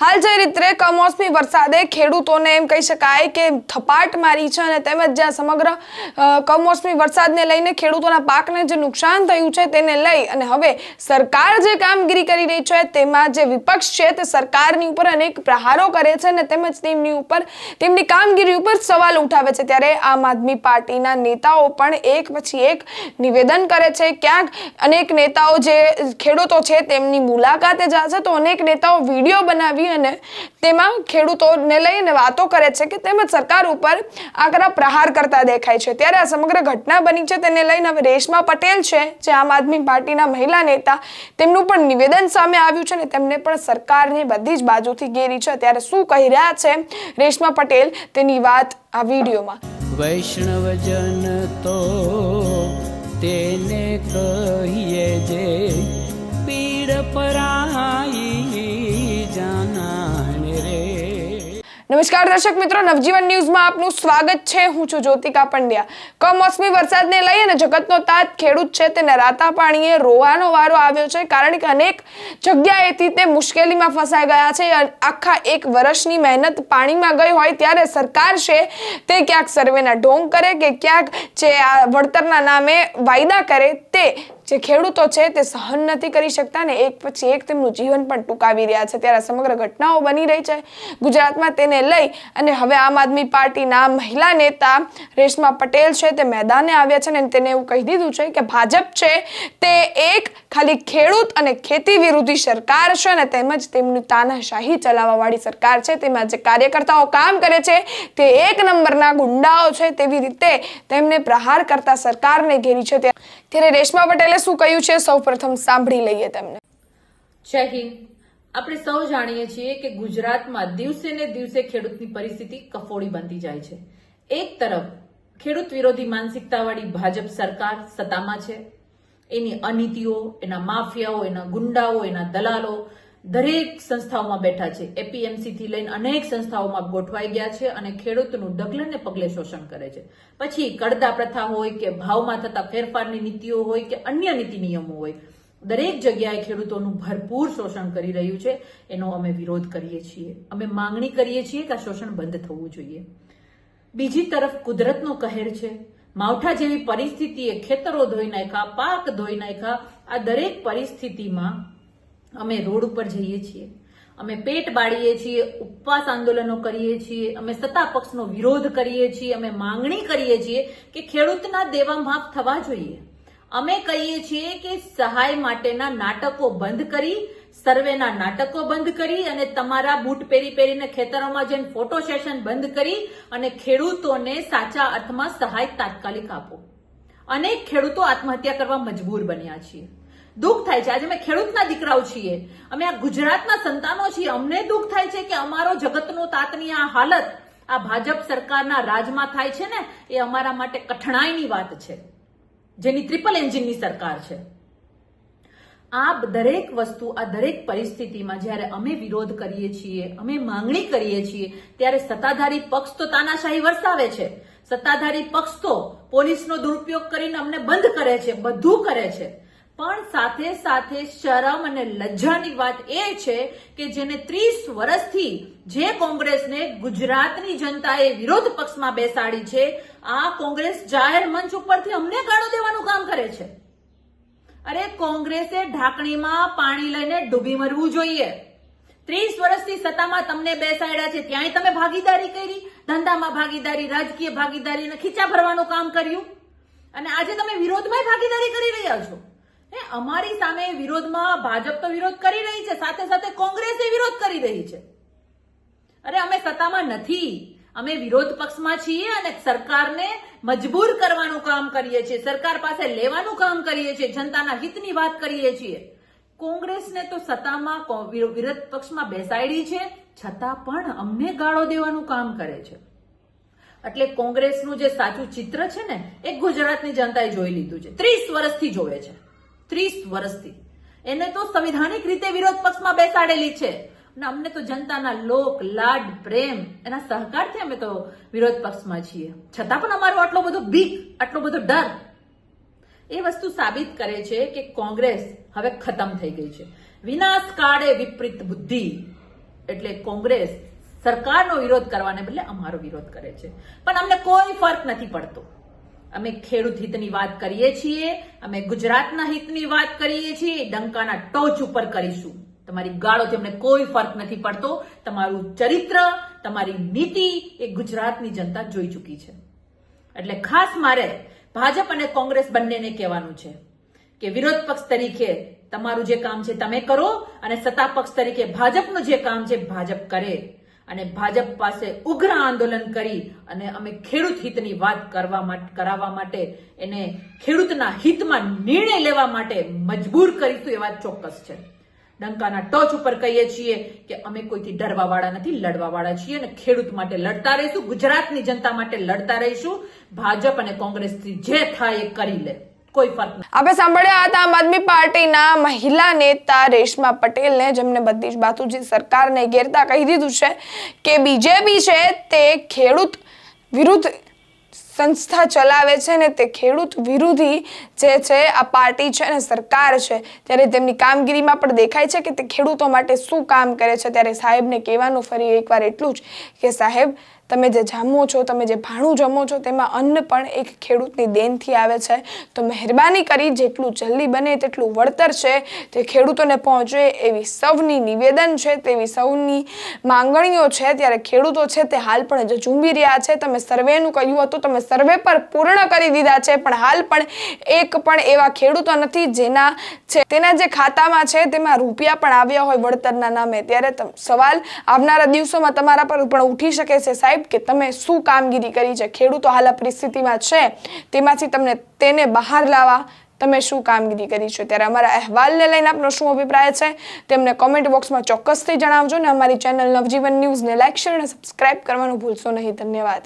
હાલ જે રીતે કમોસમી વરસાદે ખેડૂતોને એમ કહી શકાય કે થપાટ મારી છે અને તેમજ જ્યાં સમગ્ર કમોસમી વરસાદને લઈને ખેડૂતોના પાકને જે નુકસાન થયું છે તેને લઈ અને હવે સરકાર જે કામગીરી કરી રહી છે તેમાં જે વિપક્ષ છે તે સરકારની ઉપર અનેક પ્રહારો કરે છે અને તેમજ તેમની ઉપર, તેમની કામગીરી ઉપર સવાલ ઉઠાવે છે. ત્યારે આમ આદમી પાર્ટીના નેતાઓ પણ એક પછી એક નિવેદન કરે છે. ક્યાંક અનેક નેતાઓ જે ખેડૂતો છે તેમની મુલાકાતે જશે તો અનેક નેતાઓ વીડિયો બનાવી અને તેમાં ખેડૂતોને લઈને વાતો કરે છે કે તેમજ સરકાર ઉપર આકરા પ્રહાર કરતા દેખાય છે. ત્યારે આ સમગ્ર ઘટના બની છે તેને લઈને હવે રેશમા પટેલ છે, જે આમ આદમી પાર્ટીના મહિલા નેતા, તેમનું પણ નિવેદન સામે આવ્યું છે અને તેમને પણ સરકારની બધી જ બાજુથી ઘેરી છે. ત્યારે શું કહી રહ્યા છે રેશમા પટેલ તેની વાત આ વિડીયોમાં. વૈષ્ણવજન તો તેને કહીએ જે પીડ પરાઈ નમસ્કાર દર્શક મિત્રો, નવજીવન ન્યૂઝમાં આપનું સ્વાગત છે. હું છું જ્યોતિકા પંડ્યા. કમોસમી વરસાદને લઈ અને જગતનો તાત ખેડૂત છે તેને રાતા પાણીએ રોવાનો વારો આવ્યો છે. કારણ કે અનેક જગ્યાએથી તે મુશ્કેલીમાં ફસાઈ ગયા છે. આખા એક વર્ષની મહેનત પાણીમાં ગઈ હોય ત્યારે સરકાર છે તે ક્યાંક સર્વેના ઢોંગ કરે કે ક્યાંક જે આ વળતરના નામે વાયદા કરે તે જે ખેડૂતો છે તે સહન નથી કરી શકતા ને એક પછી એક તેમનું જીવન પણ ટૂંકાવી રહ્યા છે. ત્યારે સમગ્ર ઘટનાઓ બની રહી છે. ગુજરાતમાં તેને લઈ અને હવે આમ આદમી પાર્ટીના મહિલા નેતા રેશમા પટેલ છે તે મેદાને આવ્યા છે ને તેને એવું કહી દીધું છે કે ભાજપ છે તે એક ખાલી ખેડૂત અને ખેતી વિરોધી સરકાર છે અને તેમજ તેમની તાનાશાહી ચલાવવાવાળી સરકાર છે. તેમાં જે કાર્યકર્તાઓ કામ કરે છે તે એક નંબરના ગુંડાઓ છે. તેવી રીતે તેમને પ્રહાર કરતા સરકારને ઘેરી છે. ત્યારે રેશમા પટેલે શું કહ્યું છે? સૌપ્રથમ સાંભળી લઈએ તેમને. જય હિન્દ. આપણે સૌ જાણીએ છીએ કે ગુજરાતમાં દિવસે ને દિવસે ખેડૂતની પરિસ્થિતિ કફોડી બનતી જાય છે. એક તરફ, ખેડૂત વિરોધી માનસિકતાવાળી ભાજપ સરકાર સત્તામાં છે. એની અનીતિઓ, એના માફિયાઓ, એના ગુંડાઓ, એના દલાલો દરેક સંસ્થાઓમાં બેઠા છે. એપીએમસી થી લઈને અનેક સંસ્થાઓમાં ગોઠવાઈ ગયા છે અને ખેડૂતનું ડગલને પગલે શોષણ કરે છે. પછી કડદા પ્રથા હોય કે ભાવમાં થતા ફેરફારની નીતિઓ હોય કે અન્ય નીતિ નિયમો હોય, દરેક જગ્યાએ ખેડૂતોનું ભરપૂર શોષણ કરી રહ્યું છે. એનો અમે વિરોધ કરીએ છીએ. અમે માંગણી કરીએ છીએ કે આ શોષણ બંધ થવું જોઈએ. બીજી તરફ કુદરતનો કહેર છે. માવઠા જેવી પરિસ્થિતિએ ખેતરો ધોઈ નાખ્યા, પાક ધોઈ નાખ્યા. આ દરેક પરિસ્થિતિમાં અમે રોડ ઉપર જઈએ છીએ. અમે પેટ બાળીએ છીએ, ઉપવાસ આંદોલનો કરીએ છીએ, અમે સત્તા પક્ષનો વિરોધ કરીએ છીએ, અમે માંગણી કરીએ છીએ કે ખેડૂતના દેવા માફ થવા જોઈએ. અમે કહીએ છીએ કે સહાય માટેના નાટકો બંધ કરી, સર્વેના નાટકો બંધ કરી અને તમારા બૂટ પહેરી પહેરીને ખેતરોમાં જઈને ફોટો સેશન બંધ કરી અને ખેડૂતોને સાચા અર્થમાં સહાય તાત્કાલિક આપો. અનેક ખેડૂતો આત્મહત્યા કરવા મજબૂર બન્યા છીએ. દુઃખ થાય છે. આજે અમે ખેડૂતના દીકરાઓ છીએ. અમે આ ગુજરાતના સંતાનો છીએ. અમને દુઃખ થાય છે કે અમારો જગતનો તાતની આ હાલત આ ભાજપ સરકારના રાજમાં થાય છે ને, એ અમારા માટે કઠણાઈની વાત છે. જેની ટ્રિપલ એન્જિનની સરકાર છે. આ દરેક વસ્તુ, આ દરેક પરિસ્થિતિમાં જ્યારે અમે વિરોધ કરીએ છીએ, અમે માંગણી કરીએ છીએ, ત્યારે સત્તાધારી પક્ષ તો તાનાશાહી વરસાવે છે. સત્તાધારી પક્ષ તો પોલીસનો દુરુપયોગ કરીને અમને બંધ કરે છે, બધું કરે છે. પણ સાથે સાથે શરમ અને લજ્જાની વાત એ છે કે જેને ત્રીસ વર્ષથી જે કોંગ્રેસને ગુજરાતની જનતાએ વિરોધ પક્ષમાં બેસાડી છે, આ કોંગ્રેસ જાહેર મંચ ઉપરથી અમને ગાળો દેવાનું કામ કરે છે. અરે કોંગ્રેસે ઢાંકણીમાં પાણી લઈને ડૂબી મરવું જોઈએ. ત્રીસ વર્ષથી સત્તામાં તમને બેસાડ્યા છે, ત્યાંય તમે ભાગીદારી કરી, ધંધામાં ભાગીદારી, રાજકીય ભાગીદારી અને ખીચા ભરવાનું કામ કર્યું. અને આજે તમે વિરોધમાં ભાગીદારી કરી રહ્યા છો. અમારી સામે વિરોધમાં ભાજપ તો વિરોધ કરી રહી છે, સાથે સાથે કોંગ્રેસે વિરોધ કરી રહી છે. અરે, અમે સત્તામાં નથી. અમે વિરોધ પક્ષમાં છીએ અને સરકારને મજબૂર કરવાનું કામ કરીએ છીએ, સરકાર પાસે લેવાનું કામ કરીએ છીએ, જનતાના હિતની વાત કરીએ છીએ. કોંગ્રેસને તો સત્તામાં વિરોધ પક્ષમાં બેસાડી છે, છતાં પણ અમને ગાળો દેવાનું કામ કરે છે. એટલે કોંગ્રેસનું જે સાચું ચિત્ર છે ને, એ ગુજરાતની જનતાએ જોઈ લીધું છે. ત્રીસ વર્ષથી જોવે છે. ત્રીસ વર્ષથી. એને તો સંવિધાનિક રીતે વિરોધ પક્ષમાં બેસાડેલી છે. અને અમને તો જનતાના લોક, લાડ, પ્રેમ એના સહકારથી અમે તો વિરોધ પક્ષમાં છીએ. છતાં પણ અમારો આટલો બધો બીક આટલો બધો ડર એ વસ્તુ સાબિત કરે છે કે કોંગ્રેસ હવે ખતમ થઈ ગઈ છે. વિનાશ કાળે વિપરીત બુદ્ધિ એટલે કોંગ્રેસ સરકારનો વિરોધ કરવાને બદલે અમારો વિરોધ કરે છે. પણ અમને કોઈ ફરક નથી પડતો. અમે ખેડૂત હિતની વાત કરીએ છીએ, અમે ગુજરાતના હિતની વાત કરીએ છીએ, ડંકાના ટોચ ઉપર કરીશું. તમારી ગાળોથી અમને કોઈ ફરક નથી પડતો. તમારું ચરિત્ર, તમારી નીતિ એ ગુજરાતની જનતા જોઈ ચૂકી છે. એટલે ખાસ મારે ભાજપ અને કોંગ્રેસ બંનેને કહેવાનું છે કે વિરોધ પક્ષ તરીકે તમારું જે કામ છે તમે કરો અને સત્તા પક્ષ તરીકે ભાજપનું જે કામ છે ભાજપ કરે. અને ભાજપ પાસે ઉગ્ર આંદોલન કરી અને અમે ખેડૂત હિતની વાત કરવા કરાવવા માટે એને ખેડૂતના હિતમાં નિર્ણય લેવા માટે મજબૂર કરીશું એ વાત ચોક્કસ છે. ડંકાના ટોચ ઉપર કહીએ છીએ કે અમે કોઈથી ડરવા વાળા નથી લડવા વાળા છીએ અને ખેડૂત માટે લડતા રહીશું, ગુજરાતની જનતા માટે લડતા રહીશું, ભાજપ અને કોંગ્રેસથી જે થાય એ કરી લે. કોઈ ફરક આપણે સાંભળ્યા હતા, આમ આદમી પાર્ટીના મહિલા નેતા રેશમા પટેલને જેમને બધી જ બાતુજી સરકારને ઘેરતા કહી દીધું છે કે બીજેપી છે તે ખેડૂત વિરુદ્ધ સંસ્થા ચલાવે છે ને તે ખેડૂત વિરોધી જે છે, આ પાર્ટી છે ને સરકાર છે, ત્યારે તેમની કામગીરીમાં પણ દેખાય છે કે તે ખેડૂતો માટે શું કામ કરે છે. ત્યારે સાહેબને કહેવાનું ફરી એકવાર એટલું જ કે સાહેબ તમે જે જામો છો, તમે જે ભાણું જમો છો, તેમાં અન્ન પણ એક ખેડૂતની દેનથી આવે છે. તો મહેરબાની કરી જેટલું જલ્દી બને તેટલું વળતર છે તે ખેડૂતોને પહોંચે એવી સૌની નિવેદન છે, તેવી સૌની માંગણીઓ છે. ત્યારે ખેડૂતો છે તે હાલ પણ જે ઝૂંબી રહ્યા છે. તમે સર્વેનું કહ્યું હતું, તમે સર્વે પર પૂર્ણ કરી દીધા છે, પણ હાલ પણ એક પણ એવા ખેડૂતો નથી જેના છે, તેના જે ખાતામાં છે તેમાં રૂપિયા પણ આવ્યા હોય વળતરના નામે. ત્યારે સવાલ આવનારા દિવસોમાં તમારા પર પણ ઉઠી શકે છે સાહેબ. કે તમે શું કામગીરી કરી છે? ખેડૂતો હાલ પરિસ્થિતિમાં છે. તેમાંથી તમને તેને બહાર લાવવા તમે શું કામગીરી કરી છે? ત્યારે અમારા અહેવાલને લઈને આપનો શું અભિપ્રાય છે? તેમને કોમેન્ટ બોક્સમાં ચોક્કસથી જણાવજો ને અમારી ચેનલ નવજીવન ન્યૂઝને લાઇક શેર અને સબસ્ક્રાઇબ કરવાનું ભૂલશો નહીં. ધન્યવાદ.